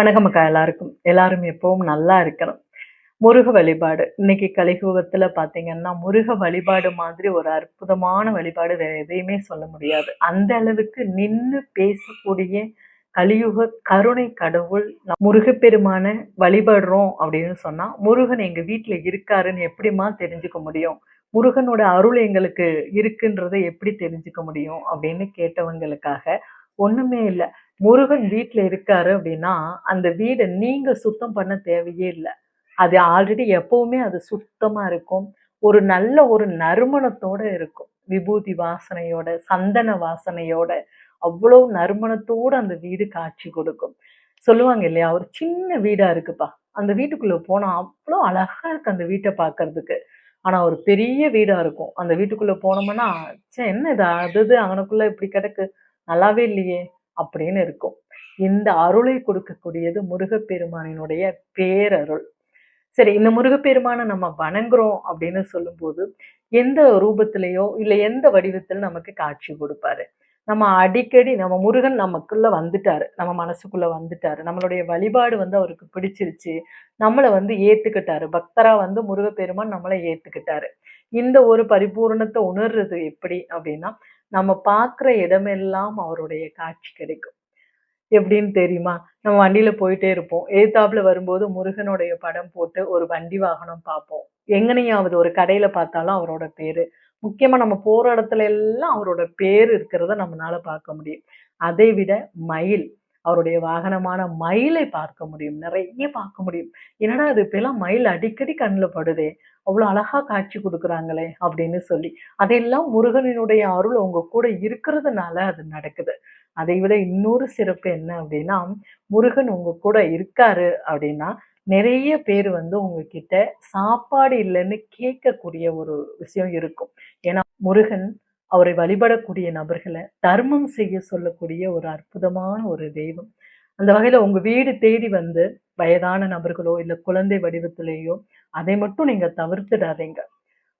வணக்கம் அக்கா எல்லாருக்கும் எல்லாரும் எப்பவும் நல்லா இருக்கணும். முருக வழிபாடு. இன்னைக்கு கலியுகத்தில் பார்த்தீங்கன்னா முருக வழிபாடு மாதிரி ஒரு அற்புதமான வழிபாடு வேற எதையுமே சொல்ல முடியாது. அந்த அளவுக்கு நின்று பேசக்கூடிய கலியுக கருணை கடவுள் முருகப்பெருமான வழிபடுறோம் அப்படின்னு சொன்னா முருகன் எங்க வீட்டுல இருக்காருன்னு எப்படிம்மா தெரிஞ்சுக்க முடியும்? முருகனோட அருள் எங்களுக்கு இருக்குன்றதை எப்படி தெரிஞ்சுக்க முடியும் அப்படின்னு கேட்டவங்களுக்காக ஒண்ணுமே இல்லை. முருகன் வீட்டில் இருக்காரு அப்படின்னா அந்த வீடை நீங்கள் சுத்தம் பண்ண தேவையே இல்லை. அது ஆல்ரெடி எப்பவுமே அது சுத்தமாக இருக்கும். ஒரு நல்ல ஒரு நறுமணத்தோட இருக்கும். விபூதி வாசனையோட சந்தன வாசனையோட அவ்வளோ நறுமணத்தோடு அந்த வீடு காட்சி கொடுக்கும். சொல்லுவாங்க இல்லையா ஒரு சின்ன வீடாக இருக்குப்பா. அந்த வீட்டுக்குள்ளே போனால் அவ்வளோ அழகாக இருக்குது அந்த வீட்டை பார்க்கறதுக்கு. ஆனால் ஒரு பெரிய வீடாக இருக்கும். அந்த வீட்டுக்குள்ளே போனோம்னா ச்சே என்ன இது? அது இது இப்படி கிடக்கு. நல்லாவே இல்லையே. அப்படின்னு இருக்கும். இந்த அருளை கொடுக்கக்கூடியது முருகப்பெருமானினுடைய பேரருள். சரி இந்த முருகப்பெருமானை நம்ம வணங்குறோம் அப்படின்னு சொல்லும்போது எந்த ரூபத்திலேயோ இல்லை எந்த வடிவத்தில் நமக்கு காட்சி கொடுப்பாரு? நம்ம அடிக்கடி நம்ம முருகன் நமக்குள்ள வந்துட்டாரு. நம்ம மனசுக்குள்ள வந்துட்டாரு. நம்மளுடைய வழிபாடு வந்து அவருக்கு பிடிச்சிருச்சு. நம்மளை வந்து ஏத்துக்கிட்டாரு. பக்தரா வந்து முருகப்பெருமான் நம்மளை ஏத்துக்கிட்டாரு. இந்த ஒரு பரிபூரணத்தை உணர்றது எப்படி அப்படின்னா நம்ம பார்க்குற இடமெல்லாம் அவருடைய காட்சி கிடைக்கும். எப்படின்னு தெரியுமா? நம்ம வண்டியில போயிட்டே இருப்போம். ஏதாப்பில் வரும்போது முருகனுடைய படம் போட்டு ஒரு வண்டி வாகனம் பார்ப்போம். எங்கனையாவது ஒரு கடையில பார்த்தாலும் அவரோட பேரு. முக்கியமா நம்ம போற இடத்துல எல்லாம் அவரோட பேர் இருக்கிறத நம்மளால பார்க்க முடியும். அதை விட மயில். அவருடைய வாகனமான மயிலை பார்க்க முடியும். நிறைய பார்க்க முடியும். என்னடா அது இப்பெல்லாம் மயில் அடிக்கடி கண்ணில் படுதே? அவ்வளோ அழகா காட்சி கொடுக்குறாங்களே அப்படின்னு சொல்லி. அதையெல்லாம் முருகனினுடைய அருள் உங்க கூட இருக்கிறதுனால அது நடக்குது. அதை விட இன்னொரு சிறப்பு என்ன அப்படின்னா முருகன் உங்க கூட இருக்காரு அப்படின்னா நிறைய பேர் வந்து உங்ககிட்ட சாப்பாடு இல்லைன்னு கேட்கக்கூடிய ஒரு விஷயம் இருக்கும். ஏன்னா முருகன் அவரை வழிபடக்கூடிய நபர்களை தர்மம் செய்ய சொல்லக்கூடிய ஒரு அற்புதமான ஒரு தெய்வம். அந்த வகையில உங்க வீடு தேடி வந்து வயதான நபர்களோ இல்ல குழந்தை வடிவத்திலேயோ அதை மட்டும் நீங்க தவிர்த்துடாதீங்க.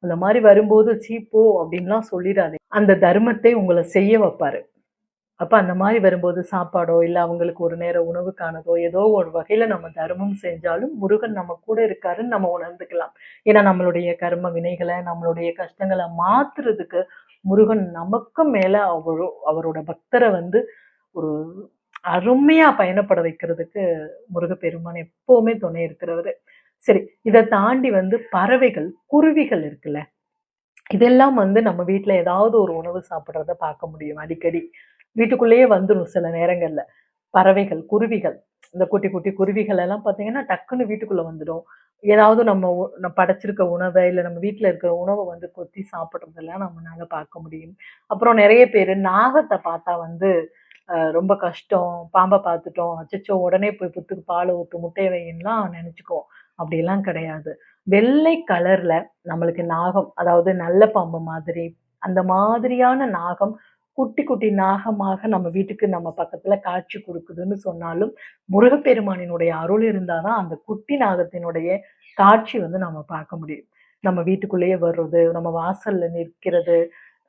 அந்த மாதிரி வரும்போது சீப்போ அப்படின்லாம் சொல்லிடாதீங்க. அந்த தர்மத்தை உங்களை செய்ய வைப்பாரு. அப்ப அந்த மாதிரி வரும்போது சாப்பாடோ இல்லை அவங்களுக்கு ஒரு நேர உணவுக்கானதோ ஏதோ ஒரு வகையில நம்ம தர்மம் செஞ்சாலும் முருகன் நம்ம கூட இருக்காருன்னு நம்ம உணர்ந்துக்கலாம். ஏன்னா நம்மளுடைய கர்ம வினைகளை நம்மளுடைய கஷ்டங்களை மாத்துறதுக்கு முருகன் நமக்கும் மேல அவரோ அவரோட பக்தரை வந்து ஒரு அருமையா பயணப்பட வைக்கிறதுக்கு முருகப்பெருமான் எப்பவுமே துணை இருக்கிறவரு. சரி இதை தாண்டி வந்து பறவைகள் குருவிகள் இருக்குல்ல இதெல்லாம் வந்து நம்ம வீட்டில் ஏதாவது ஒரு உணவு சாப்பிட்றத பார்க்க முடியும் அடிக்கடி. வீட்டுக்குள்ளேயே வந்துடும் சில நேரங்களில். பறவைகள் குருவிகள் இந்த குட்டி குட்டி குருவிகள் எல்லாம் பார்த்தீங்கன்னா டக்குன்னு வீட்டுக்குள்ளே வந்துடும். ஏதாவது நம்ம நம்ம படைச்சிருக்க உணவை இல்லை நம்ம வீட்டில் இருக்கிற உணவை வந்து கொத்தி சாப்பிட்றதெல்லாம் நம்மளால பார்க்க முடியும். அப்புறம் நிறைய பேர் நாகத்தை பார்த்தா வந்து ரொம்ப கஷ்டம். பாம்பை பார்த்துட்டோம். அச்சச்சோ உடனே போய் புத்துக்கு பால் ஊற்று முட்டை வையின்லாம் நினச்சிக்குவோம். அப்படிலாம் கிடையாது. வெள்ளை கலரில் நம்மளுக்கு நாகம் அதாவது நல்ல பாம்பு மாதிரி அந்த மாதிரியான நாகம் குட்டி குட்டி நாகமாக நம்ம வீட்டுக்கு நம்ம பக்கத்துல காட்சி கொடுக்குதுன்னு சொன்னாலும் முருகப்பெருமானினுடைய அருள் இருந்தாதான் அந்த குட்டி நாகத்தினுடைய காட்சி வந்து நம்ம பார்க்க முடியும். நம்ம வீட்டுக்குள்ளேயே வர்றது நம்ம வாசல்ல நிற்கிறது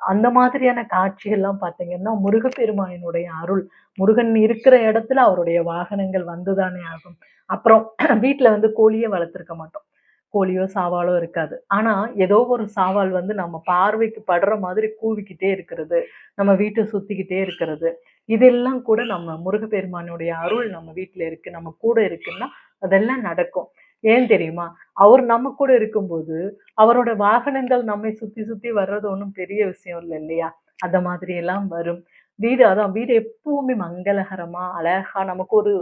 அந்த மாதிரியான காட்சிகள்லாம் பார்த்தீங்கன்னா முருகப்பெருமானினுடைய அருள் முருகன் இருக்கிற இடத்துல அவருடைய வாகனங்கள் வந்துதானே ஆகும். அப்புறம் வீட்டில் வந்து கோழியே வளர்த்துருக்க மாட்டோம். கோழியோ சாவாலோ இருக்காது. ஆனா ஏதோ ஒரு சாவால் வந்து நம்ம பார்வைக்கு படுற மாதிரி கூவிக்கிட்டே இருக்கிறது நம்ம வீட்டை சுத்திக்கிட்டே இருக்கிறது. இதெல்லாம் கூட நம்ம முருகப்பெருமானுடைய அருள் நம்ம வீட்டுல இருக்கு நம்ம கூட இருக்குன்னா அதெல்லாம் நடக்கும். ஏன் தெரியுமா? அவர் நம்ம கூட இருக்கும்போது அவரோட வாகனங்கள் நம்மை சுத்தி சுத்தி வர்றது ஒன்றும் பெரிய விஷயம் இல்லை இல்லையா? அந்த மாதிரி எல்லாம் வரும். வீடு அதான் வீடு எப்பவுமே மங்களகரமா அழகா நமக்கு ஒரு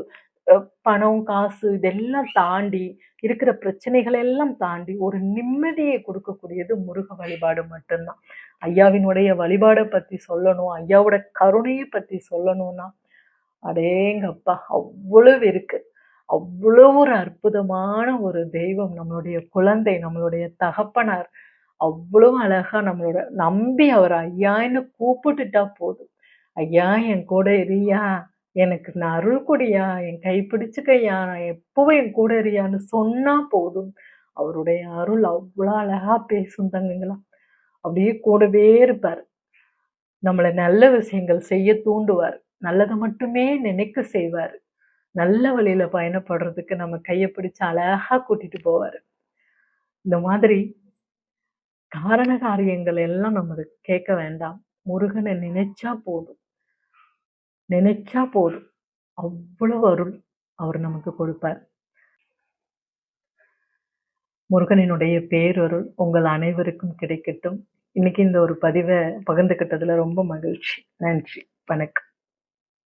பணம் காசு இதெல்லாம் தாண்டி இருக்கிற பிரச்சனைகளை எல்லாம் தாண்டி ஒரு நிம்மதியை கொடுக்கக்கூடியது முருக வழிபாடு மட்டும்தான். ஐயாவினுடைய வழிபாடை பற்றி சொல்லணும் ஐயாவோட கருணையை பத்தி சொல்லணும்னா அடேங்கப்பா அவ்வளவு இருக்கு. அவ்வளவு ஒரு அற்புதமான ஒரு தெய்வம் நம்மளுடைய குழந்தை நம்மளுடைய தகப்பனார். அவ்வளோ அழகா நம்மளோட நம்பி அவர் ஐயான்னு கூப்பிட்டுட்டா போதும். ஐயா என் கூட இரியா எனக்கு நான் அருள் கொடியா என் கை பிடிச்சுக்கையா நான் எப்பவும் என் கூட அறியான்னு சொன்னா போதும். அவருடைய அருள் அவ்வளோ அழகா பேசும் தங்குங்களா. அப்படியே கூடவே இருப்பார். நம்மளை நல்ல விஷயங்கள் செய்ய தூண்டுவார். நல்லதை மட்டுமே நினைக்க செய்வார். நல்ல வழியில பயணப்படுறதுக்கு நம்ம கையை பிடிச்சு அழகா கூட்டிட்டு போவார். இந்த மாதிரி காரண காரியங்கள் எல்லாம் நம்ம கேட்க வேண்டாம். முருகனை நினைச்சா போதும். நினைச்சா போதும். அவ்வளவு அருள் அவர் நமக்கு கொடுப்பார். முருகனினுடைய பேரொருள் உங்கள் அனைவருக்கும் கிடைக்கட்டும். இன்னைக்கு இந்த ஒரு பதிவை பகிர்ந்துக்கிட்டதுல ரொம்ப மகிழ்ச்சி. நன்றி. வணக்கம்.